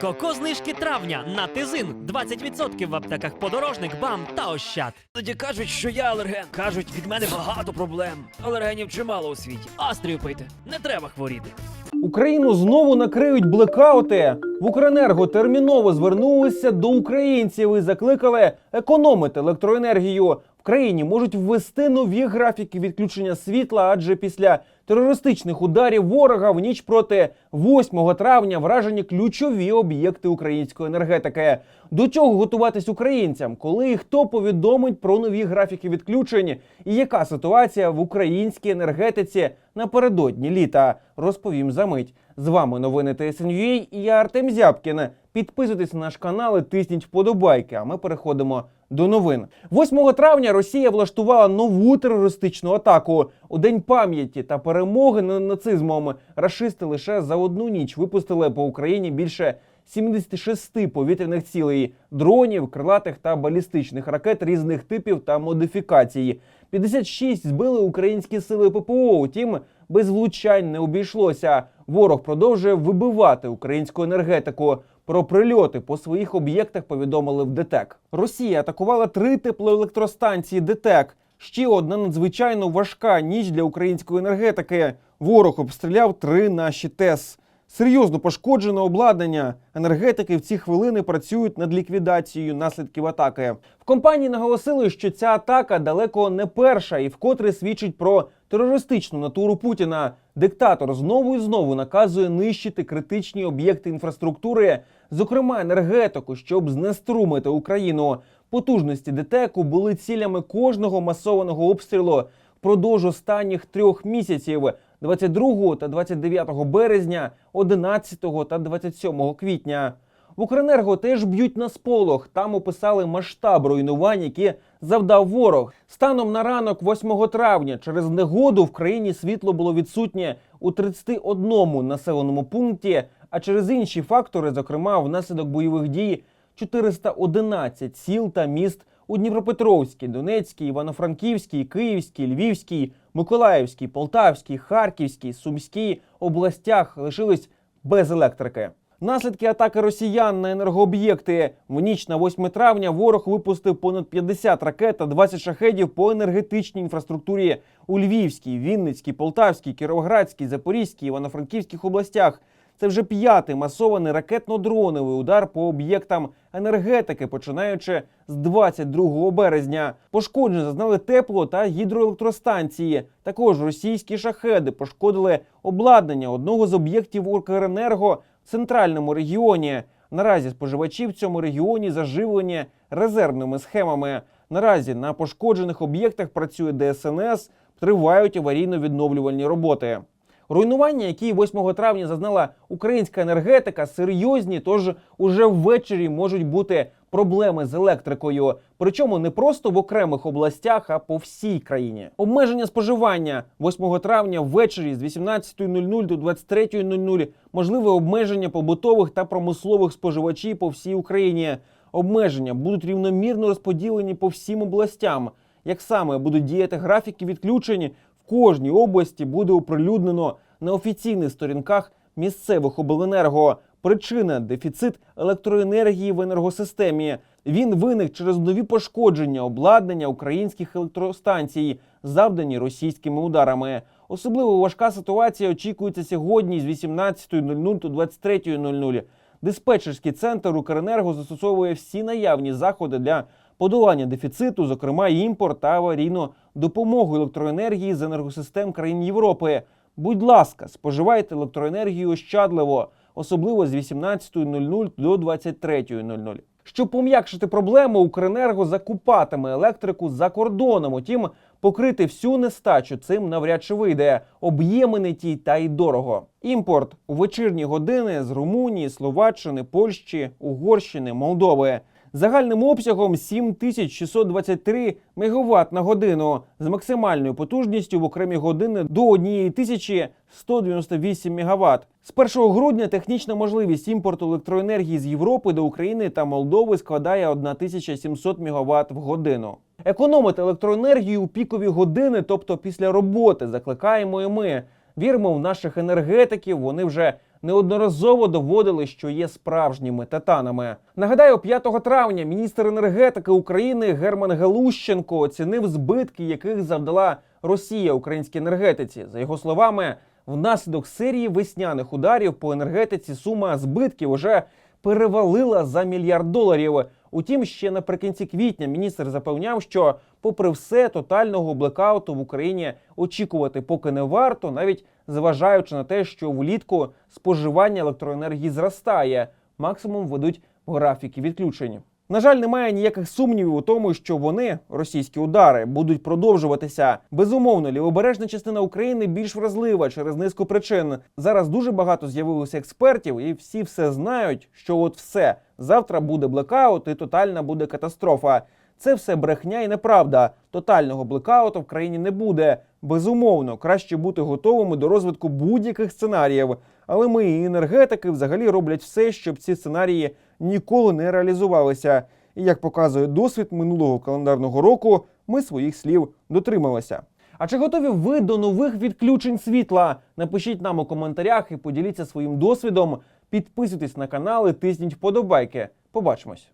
Коко знижки травня на тизин 20% в аптеках подорожник, бам та ощад. Тоді кажуть, що я алерген. Кажуть, від мене багато проблем. Алергенів чимало у світі. Астрію пийте, не треба хворіти. Україну знову накриють блекаути. В Укренерго терміново звернулися до українців і закликали економити електроенергію. В країні можуть ввести нові графіки відключення світла, адже після терористичних ударів ворога в ніч проти 8 травня вражені ключові об'єкти української енергетики. До чого готуватись українцям, коли і хто повідомить про нові графіки відключень, і яка ситуація в українській енергетиці напередодні літа, розповім за мить. З вами новини ТСНЮА і я Артем Зябкін. Підписуйтесь на наш канал і тисніть вподобайки. А ми переходимо до новин. 8 травня Росія влаштувала нову терористичну атаку. У день пам'яті та перемоги над нацизмом рашисти лише за одну ніч випустили по Україні більше 76 повітряних цілей, дронів, крилатих та балістичних ракет різних типів та модифікацій. 56 збили українські сили ППО. Утім, без влучань не обійшлося. Ворог продовжує вибивати українську енергетику. Про прильоти по своїх об'єктах повідомили в ДТЕК. Росія атакувала три теплоелектростанції ДТЕК. Ще одна надзвичайно важка ніч для української енергетики. Ворог обстріляв три наші ТЕС. Серйозно пошкоджене обладнання. Енергетики в ці хвилини працюють над ліквідацією наслідків атаки. В компанії наголосили, що ця атака далеко не перша і вкотре свідчить про терористичну натуру Путіна. Диктатор знову і знову наказує нищити критичні об'єкти інфраструктури, зокрема енергетику, щоб знеструмити Україну. Потужності ДТЕКу були цілями кожного масованого обстрілу впродовж останніх трьох місяців 22 та 29 березня, 11 та 27 квітня. В Укренерго теж б'ють на сполох. Там описали масштаб руйнувань, які завдав ворог. Станом на ранок 8 травня через негоду в країні світло було відсутнє у 31 населеному пункті, а через інші фактори, зокрема внаслідок бойових дій, 411 сіл та міст у Дніпропетровській, Донецькій, Івано-Франківській, Київській, Львівській, Миколаївській, Полтавській, Харківській, Сумській областях лишились без електрики. Наслідки атаки росіян на енергооб'єкти в ніч на 8 травня ворог випустив понад 50 ракет та 20 шахедів по енергетичній інфраструктурі у Львівській, Вінницькій, Полтавській, Кіровоградській, Запорізькій, Івано-Франківських областях. Це вже п'ятий масований ракетно-дроновий удар по об'єктам енергетики, починаючи з 22 березня. Пошкоджень зазнали тепло та гідроелектростанції. Також російські шахеди пошкодили обладнання одного з об'єктів Укренерго центральному регіоні. Наразі споживачі в цьому регіоні заживлені резервними схемами. Наразі на пошкоджених об'єктах працює ДСНС, тривають аварійно-відновлювальні роботи. Руйнування, які 8 травня зазнала українська енергетика, серйозні, тож уже ввечері можуть бути проблеми з електрикою. Причому не просто в окремих областях, а по всій країні. Обмеження споживання 8 травня ввечері з 18.00 до 23.00, можливе обмеження побутових та промислових споживачів по всій Україні. Обмеження будуть рівномірно розподілені по всім областям. Як саме будуть діяти графіки відключень, в кожній області буде оприлюднено на офіційних сторінках місцевих обленерго. Причина дефіцит електроенергії в енергосистемі. Він виник через нові пошкодження обладнання українських електростанцій, завдані російськими ударами. Особливо важка ситуація очікується сьогодні з 18.00 до 23.00. Диспетчерський центр Укренерго застосовує всі наявні заходи для подолання дефіциту, зокрема імпорт та аварійну допомогу електроенергії з енергосистем країн Європи. Будь ласка, споживайте електроенергію ощадливо, особливо з 18.00 до 23.00. Щоб пом'якшити проблему, Укренерго закупатиме електрику за кордоном. Утім, покрити всю нестачу цим навряд чи вийде. Об'єми не ті та й дорого. Імпорт у вечірні години з Румунії, Словаччини, Польщі, Угорщини, Молдови. Загальним обсягом 7623 МВт на годину з максимальною потужністю в окремі години до 1198 МВт. З 1 грудня технічна можливість імпорту електроенергії з Європи до України та Молдови складає 1700 МВт в годину. Економити електроенергію у пікові години, тобто після роботи, закликаємо і ми. Віримо в наших енергетиків. Вони вже неодноразово доводили, що є справжніми титанами. Нагадаю, 5 травня міністр енергетики України Герман Галущенко оцінив збитки, яких завдала Росія українській енергетиці. За його словами, внаслідок серії весняних ударів по енергетиці сума збитків уже перевалила за мільярд доларів. Утім, ще наприкінці квітня міністр запевняв, що, попри все, тотального блекауту в Україні очікувати поки не варто, навіть зважаючи на те, що влітку споживання електроенергії зростає, максимум ведуть графіки відключень. На жаль, немає ніяких сумнівів у тому, що вони, російські удари, будуть продовжуватися. Безумовно, лівобережна частина України більш вразлива через низку причин. Зараз дуже багато з'явилося експертів, і всі все знають, що от все завтра буде блекаут і тотальна буде катастрофа. Це все брехня і неправда. Тотального блекауту в країні не буде. Безумовно, краще бути готовими до розвитку будь-яких сценаріїв. Але ми і енергетики взагалі роблять все, щоб ці сценарії ніколи не реалізувалися. І як показує досвід минулого календарного року, ми своїх слів дотрималися. А чи готові ви до нових відключень світла? Напишіть нам у коментарях і поділіться своїм досвідом. Підписуйтесь на канал і тисніть вподобайки. Побачимось.